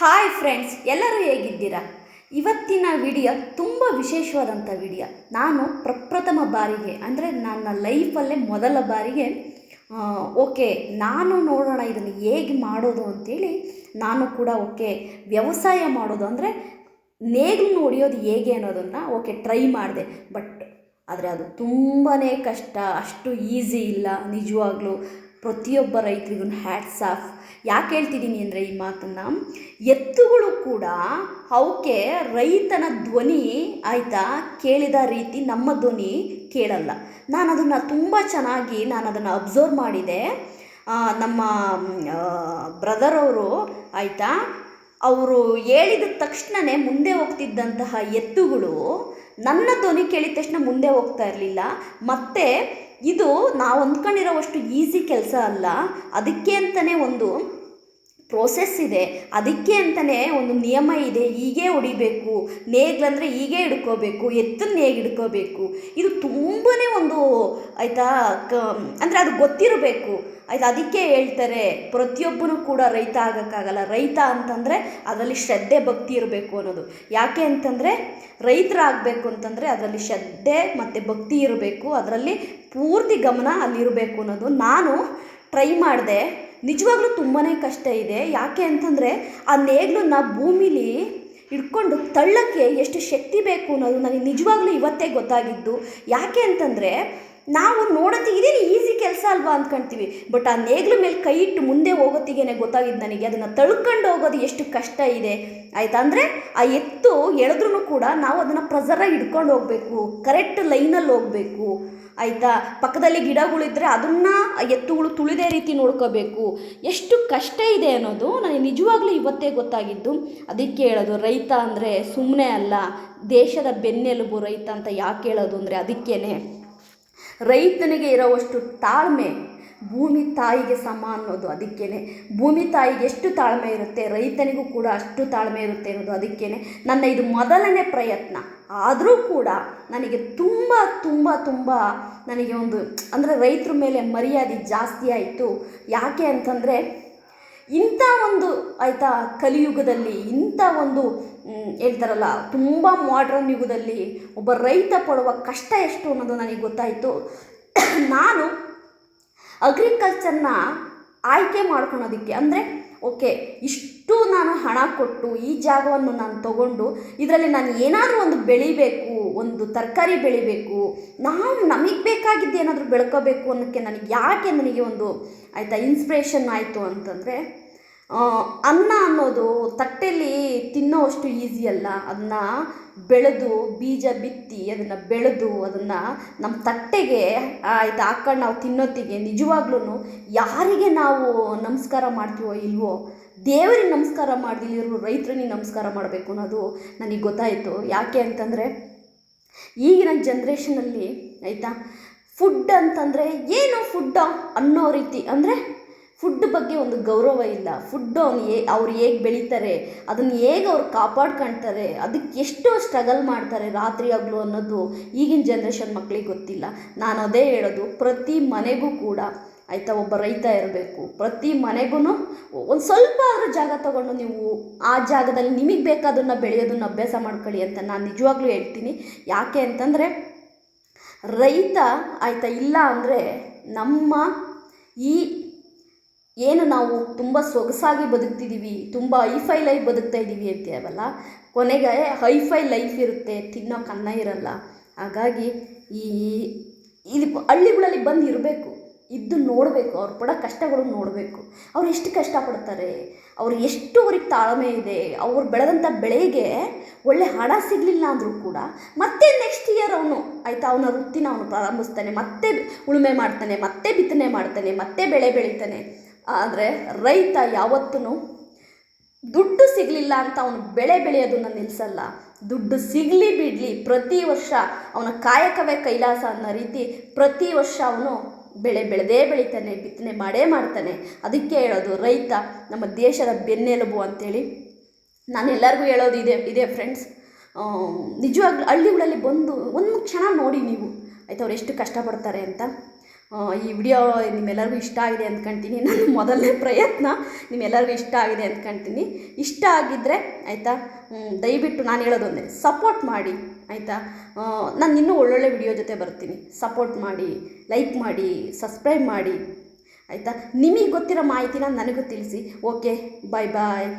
Hi friends ಎಲ್ಲರೂ ಹೇಗಿದ್ದೀರಾ? ಇವತ್ತಿನ ವಿಡಿಯೋ ತುಂಬ ವಿಶೇಷವಾದಂಥ ವಿಡಿಯೋ ನಾನು ಪ್ರಪ್ರಥಮ ಬಾರಿಗೆ, ಅಂದರೆ ನನ್ನ ಲೈಫಲ್ಲೇ ಮೊದಲ ಬಾರಿಗೆ ಓಕೆ ನಾನು ನೋಡೋಣ ಇದನ್ನು ಹೇಗೆ ಮಾಡೋದು ಅಂತೇಳಿ ನಾನು ಕೂಡ ಓಕೆ ವ್ಯವಸಾಯ ಮಾಡೋದು ಅಂದರೆ ನೇಗಿಲು ನೋಡಿಯೋದು ಹೇಗೆ ಅನ್ನೋದನ್ನು ಓಕೆ ಟ್ರೈ ಮಾಡಿದೆ. ಬಟ್ ಆದರೆ ಅದು ತುಂಬಾ ಕಷ್ಟ, ಅಷ್ಟು ಈಸಿ ಇಲ್ಲ, ನಿಜವಾಗ್ಲೂ. ಪ್ರತಿಯೊಬ್ಬ ರೈತರಿಗೂ ಹ್ಯಾಟ್ಸ್ ಆಫ್ ಯಾಕೆ ಹೇಳ್ತಿದ್ದೀನಿ ಅಂದರೆ ಈ ಮಾತನ್ನು? ಎತ್ತುಗಳು ಕೂಡ ಅವಕ್ಕೆ ರೈತನ ಧ್ವನಿ ಆಯಿತಾ? ಕೇಳಿದ ರೀತಿ ನಮ್ಮ ಧ್ವನಿ ಕೇಳಲ್ಲ. ನಾನು ಅದನ್ನು ತುಂಬ ಚೆನ್ನಾಗಿ ನಾನು ಅದನ್ನು ಅಬ್ಸರ್ವ್ ಮಾಡಿದೆ ನಮ್ಮ ಬ್ರದರ್ ಅವರು ಆಯಿತಾ? ಅವರು ಹೇಳಿದ ತಕ್ಷಣವೇ ಮುಂದೆ ಹೋಗ್ತಿದ್ದಂತಹ ಎತ್ತುಗಳು ನನ್ನ ಧ್ವನಿ ಕೇಳಿದ ತಕ್ಷಣ ಮುಂದೆ ಹೋಗ್ತಾ ಇರಲಿಲ್ಲ. ಮತ್ತು ಇದು ನಾವು ಅಂದ್ಕೊಂಡಿರೋವಷ್ಟು ಈಸಿ ಕೆಲಸ ಅಲ್ಲ. ಅದಕ್ಕೆ ಅಂತಲೇ ಒಂದು ಪ್ರೋಸೆಸ್ ಇದೆ. ಅದಕ್ಕೆ ಅಂತಲೇ ಒಂದು ನಿಯಮ ಇದೆ. ಹೀಗೆ ಹೊಡಿಬೇಕು. ನೇಗ್ಲಂದರೆ ಹೀಗೆ ಹಿಡ್ಕೋಬೇಕು. ಎತ್ತನ್ನ ನೇಗ್ ಹಿಡ್ಕೋಬೇಕು. ಇದು ತುಂಬಾ ಒಂದು ಆಯಿತಾ ಕ, ಅಂದರೆ ಅದು ಗೊತ್ತಿರಬೇಕು. ಆಯ್ತು, ಅದಕ್ಕೆ ಹೇಳ್ತಾರೆ, ಪ್ರತಿಯೊಬ್ಬನು ಕೂಡ ರೈತ ಆಗೋಕ್ಕಾಗಲ್ಲ. ರೈತ ಅಂತಂದರೆ ಅದರಲ್ಲಿ ಶ್ರದ್ಧೆ, ಭಕ್ತಿ ಇರಬೇಕು ಅನ್ನೋದು. ಯಾಕೆ ಅಂತಂದರೆ ರೈತರಾಗಬೇಕು ಅಂತಂದರೆ ಅದರಲ್ಲಿ ಶ್ರದ್ಧೆ ಮತ್ತು ಭಕ್ತಿ ಇರಬೇಕು. ಅದರಲ್ಲಿ ಪೂರ್ತಿ ಗಮನ ಅಲ್ಲಿರಬೇಕು ಅನ್ನೋದು. ನಾನು ಟ್ರೈ ಮಾಡಿದೆ. ನಿಜವಾಗ್ಲೂ ತುಂಬಾ ಕಷ್ಟ ಇದೆ. ಯಾಕೆ ಅಂತಂದರೆ ಆ ನೇಗ್ಲನ್ನ ಭೂಮಿಲಿ ಇಟ್ಕೊಂಡು ತಳ್ಳಕ್ಕೆ ಎಷ್ಟು ಶಕ್ತಿ ಬೇಕು ಅನ್ನೋದು ನನಗೆ ನಿಜವಾಗ್ಲೂ ಇವತ್ತೇ ಗೊತ್ತಾಗಿದ್ದು. ಯಾಕೆ ಅಂತಂದರೆ ನಾವು ನೋಡೋದು ಕೆಲಸ ಅಲ್ವಾ ಅಂದ್ಕೊಳ್ತೀವಿ ಬಟ್ ಆ ನೇಗ್ಲ ಮೇಲೆ ಕೈ ಇಟ್ಟು ಮುಂದೆ ಹೋಗೋತ್ತಿಗೆ ಗೊತ್ತಾಗಿದ್ದು ನನಗೆ. ಅದನ್ನು ತಳ್ಕೊಂಡು ಹೋಗೋದು ಎಷ್ಟು ಕಷ್ಟ ಇದೆ. ಆಯಿತಾ? ಅಂದರೆ ಆ ಎತ್ತು ಎಳೆದ್ರೂ ಕೂಡ ನಾವು ಅದನ್ನು ಪ್ರೆಸರಾಗಿ ಹಿಡ್ಕೊಂಡು ಹೋಗಬೇಕು. ಕರೆಕ್ಟ್ ಲೈನಲ್ಲಿ ಹೋಗಬೇಕು. ಆಯಿತಾ? ಪಕ್ಕದಲ್ಲಿ ಗಿಡಗಳಿದ್ದರೆ ಅದನ್ನು ಎತ್ತುಗಳು ತುಳಿದೇ ರೀತಿ ನೋಡ್ಕೋಬೇಕು. ಎಷ್ಟು ಕಷ್ಟ ಇದೆ ಅನ್ನೋದು ನನಗೆ ನಿಜವಾಗ್ಲೂ ಇವತ್ತೇ ಗೊತ್ತಾಗಿದ್ದು. ಅದಕ್ಕೆ ಹೇಳೋದು, ರೈತ ಅಂದರೆ ಸುಮ್ಮನೆ ಅಲ್ಲ. ದೇಶದ ಬೆನ್ನೆಲುಬು ರೈತ ಅಂತ ಯಾಕೆ ಹೇಳೋದು ಅಂದರೆ ಅದಕ್ಕೇನೆ. ರೈತನಿಗೆ ಇರೋವಷ್ಟು ತಾಳ್ಮೆ ಭೂಮಿ ತಾಯಿಗೆ ಸಮ ಅನ್ನೋದು ಅದಕ್ಕೇನೆ. ಭೂಮಿ ತಾಯಿಗೆ ಎಷ್ಟು ತಾಳ್ಮೆ ಇರುತ್ತೆ, ರೈತನಿಗೂ ಕೂಡ ಅಷ್ಟು ತಾಳ್ಮೆ ಇರುತ್ತೆ ಅನ್ನೋದು ಅದಕ್ಕೇನೆ. ನನ್ನ ಇದು ಮೊದಲನೇ ಪ್ರಯತ್ನ. ಆದರೂ ಕೂಡ ನನಗೆ ತುಂಬ ತುಂಬ ತುಂಬ ನನಗೆ ಒಂದು, ಅಂದರೆ ರೈತರ ಮೇಲೆ ಮರ್ಯಾದೆ ಜಾಸ್ತಿ ಆಯಿತು. ಯಾಕೆ ಅಂತಂದರೆ ಇಂಥ ಒಂದು, ಆಯಿತಾ, ಕಲಿಯುಗದಲ್ಲಿ ಇಂಥ ಒಂದು ಹೇಳ್ತಾರಲ್ಲ, ತುಂಬ ಮಾಡ್ರನ್ ಯುಗದಲ್ಲಿ ಒಬ್ಬ ರೈತ ಪಡುವ ಕಷ್ಟ ಎಷ್ಟು ಅನ್ನೋದು ನನಗೆ ಗೊತ್ತಾಯಿತು. ನಾನು ಅಗ್ರಿಕಲ್ಚರ್ನ ಆಯ್ಕೆ ಮಾಡ್ಕೊಳೋದಕ್ಕೆ, ಅಂದರೆ ಓಕೆ ಇಷ್ಟು ನಾನು ಹಣ ಕೊಟ್ಟು ಈ ಜಾಗವನ್ನು ನಾನು ತಗೊಂಡು, ಇದರಲ್ಲಿ ನಾನು ಏನಾದರೂ ಒಂದು ಬೆಳಿಬೇಕು, ಒಂದು ತರಕಾರಿ ಬೆಳಿಬೇಕು ನಾವು ನಮಗೆ ಬೇಕಾಗಿದ್ದು ಏನಾದರೂ ಬೆಳ್ಕೋಬೇಕು ಅನ್ನೋಕ್ಕೆ ನನಗೆ ಯಾಕೆ ನನಗೆ ಒಂದು ಆಯಿತಾ ಇನ್ಸ್ಪಿರೇಷನ್ ಆಯಿತು ಅಂತಂದರೆ ಅನ್ನ ಅನ್ನೋದು ತಟ್ಟೆಯಲ್ಲಿ ತಿನ್ನೋವಷ್ಟು ಈಸಿ ಅಲ್ಲ. ಅದನ್ನ ಬೆಳೆದು, ಬೀಜ ಬಿತ್ತಿ, ಅದನ್ನು ಬೆಳೆದು, ಅದನ್ನು ನಮ್ಮ ತಟ್ಟೆಗೆ, ಆಯ್ತು ಹಾಕೊಂಡು ನಾವು ತಿನ್ನೋತ್ತಿಗೆ ನಿಜವಾಗ್ಲೂ ಯಾರಿಗೆ ನಾವು ನಮಸ್ಕಾರ ಮಾಡ್ತೀವೋ ಇಲ್ವೋ, ದೇವರಿಗೆ ನಮಸ್ಕಾರ ಮಾಡದಿರೋ ರೈತರಿಗೆ ನಮಸ್ಕಾರ ಮಾಡಬೇಕು ಅನ್ನೋದು ನನಗೆ ಗೊತ್ತಾಯಿತು. ಯಾಕೆ ಅಂತಂದರೆ, ಈಗಿನ ಜನ್ರೇಷನಲ್ಲಿ ಆಯಿತಾ ಫುಡ್ ಅಂತಂದರೆ ಏನು ಫುಡ್ಡ ಅನ್ನೋ ರೀತಿ, ಅಂದರೆ ಫುಡ್ ಬಗ್ಗೆ ಒಂದು ಗೌರವ ಇಲ್ಲ. ಫುಡ್ ಅವ್ನು ಏ ಅವ್ರು ಹೇಗೆ ಬೆಳೀತಾರೆ, ಅದನ್ನು ಹೇಗೆ ಅವ್ರು ಕಾಪಾಡ್ಕೊಳ್ತಾರೆ ಅದಕ್ಕೆ ಎಷ್ಟು ಸ್ಟ್ರಗಲ್ ಮಾಡ್ತಾರೆ ರಾತ್ರಿ ಹಗಲು ಅನ್ನೋದು ಈಗಿನ ಜನ್ರೇಷನ್ ಮಕ್ಕಳಿಗೆ ಗೊತ್ತಿಲ್ಲ. ನಾನು ಅದೇ ಹೇಳೋದು, ಪ್ರತಿ ಮನೆಗೂ ಕೂಡ ಆಯಿತಾ ಒಬ್ಬ ರೈತ ಇರಬೇಕು. ಪ್ರತಿ ಮನೆಗೂ ಒಂದು ಸ್ವಲ್ಪ ಆದರೂ ಜಾಗ ತಗೊಂಡು ನೀವು ಆ ಜಾಗದಲ್ಲಿ ನಿಮಗೆ ಬೇಕಾದನ್ನು ಬೆಳೆಯೋದನ್ನು ಅಭ್ಯಾಸ ಮಾಡ್ಕೊಳ್ಳಿ ಅಂತ ನಾನು ನಿಜವಾಗ್ಲೂ ಹೇಳ್ತೀನಿ. ಯಾಕೆ ಅಂತಂದರೆ, ರೈತ ಆಯಿತಾ ಇಲ್ಲ ಅಂದರೆ ನಮ್ಮ ಈ ಏನು ನಾವು ತುಂಬ ಸೊಗಸಾಗಿ ಬದುಕ್ತಿದ್ದೀವಿ, ತುಂಬ ಹೈಫೈ ಲೈಫ್ ಬದುಕ್ತಾ ಇದ್ದೀವಿ ಅಂತೀವಲ್ಲ ಕೊನೆಗೆ ಹೈಫೈ ಲೈಫ್ ಇರುತ್ತೆ ತಿನ್ನೋಕೆ ಅನ್ನ ಇರಲ್ಲ. ಹಾಗಾಗಿ ಈ ಇಲ್ಲಿ ಹಳ್ಳಿಗಳಲ್ಲಿ ಬಂದು ಇರಬೇಕು, ಇದ್ದು ನೋಡಬೇಕು, ಅವ್ರು ಪಡೋ ಕಷ್ಟಗಳು ನೋಡಬೇಕು. ಅವ್ರು ಎಷ್ಟು ಕಷ್ಟಪಡ್ತಾರೆ, ಅವ್ರು ಎಷ್ಟು ಅವ್ರಿಗೆ ತಾಳ್ಮೆ ಇದೆ, ಅವ್ರು ಬೆಳೆದಂಥ ಬೆಳೆಗೆ ಒಳ್ಳೆ ಹಣ ಸಿಗಲಿಲ್ಲ ಅಂದರೂ ಕೂಡ ಮತ್ತೆ ನೆಕ್ಸ್ಟ್ ಇಯರ್ ಅವನು, ಆಯಿತಾ, ಅವನ ವೃತ್ತಿನ ಅವನು ಪ್ರಾರಂಭಿಸ್ತಾನೆ, ಮತ್ತೆ ಉಳುಮೆ ಮಾಡ್ತಾನೆ, ಮತ್ತೆ ಬಿತ್ತನೆ ಮಾಡ್ತಾನೆ, ಮತ್ತೆ ಬೆಳೆ ಬೆಳಿತಾನೆ. ಆದರೆ ರೈತ ಯಾವತ್ತೂ ದುಡ್ಡು ಸಿಗಲಿಲ್ಲ ಅಂತ ಅವನು ಬೆಳೆ ಬೆಳೆಯೋದನ್ನ ನಿಲ್ಲಿಸಲ್ಲ ದುಡ್ಡು ಸಿಗಲಿ ಬಿಡಲಿ ಪ್ರತಿ ವರ್ಷ ಅವನ ಕಾಯಕವೇ ಕೈಲಾಸ ಅನ್ನೋ ರೀತಿ ಪ್ರತಿ ವರ್ಷ ಅವನು ಬೆಳೆ ಬೆಳೆದೇ ಬೆಳಿತಾನೆ, ಬಿತ್ತನೆ ಮಾಡೇ ಮಾಡ್ತಾನೆ. ಅದಕ್ಕೆ ಹೇಳೋದು ರೈತ ನಮ್ಮ ದೇಶದ ಬೆನ್ನೆಲುಬು ಅಂತೇಳಿ ನಾನು ಎಲ್ಲರಿಗೂ ಹೇಳೋದು ಇದೆ ಇದೆ ಫ್ರೆಂಡ್ಸ್ ನಿಜವಾಗ್ಲೂ ಹಳ್ಳಿಗಳಲ್ಲಿ ಬಂದು ಒಂದು ಕ್ಷಣ ನೋಡಿ ನೀವು. ಆಯ್ತು, ಅವ್ರು ಎಷ್ಟು ಕಷ್ಟಪಡ್ತಾರೆ ಅಂತ. ಈ ವಿಡಿಯೋ ನಿಮ್ಮೆಲ್ಲರಿಗೂ ಇಷ್ಟ ಆಗಿದೆ ಅಂದ್ಕೊಂತೀನಿ. ನನ್ನ ಮೊದಲನೇ ಪ್ರಯತ್ನ ನಿಮ್ಮೆಲ್ಲರಿಗೂ ಇಷ್ಟ ಆಗಿದೆ ಅಂದ್ಕೊಂತೀನಿ. ಇಷ್ಟ ಆಗಿದ್ದರೆ ಆಯಿತಾ ದಯವಿಟ್ಟು ನಾನು ಹೇಳೋದೊಂದೇ ಸಪೋರ್ಟ್ ಮಾಡಿ, ಆಯಿತಾ? ನಾನು ಇನ್ನೂ ಒಳ್ಳೊಳ್ಳೆ ವಿಡಿಯೋ ಜೊತೆ ಬರ್ತೀನಿ. ಸಪೋರ್ಟ್ ಮಾಡಿ ಲೈಕ್ ಮಾಡಿ ಸಬ್ಸ್ಕ್ರೈಬ್ ಮಾಡಿ, ಆಯಿತಾ? ನಿಮಗೆ ಗೊತ್ತಿರೋ ಮಾಹಿತಿನ ನನಗೂ ತಿಳಿಸಿ. ಓಕೆ ಬಾಯ್ ಬಾಯ್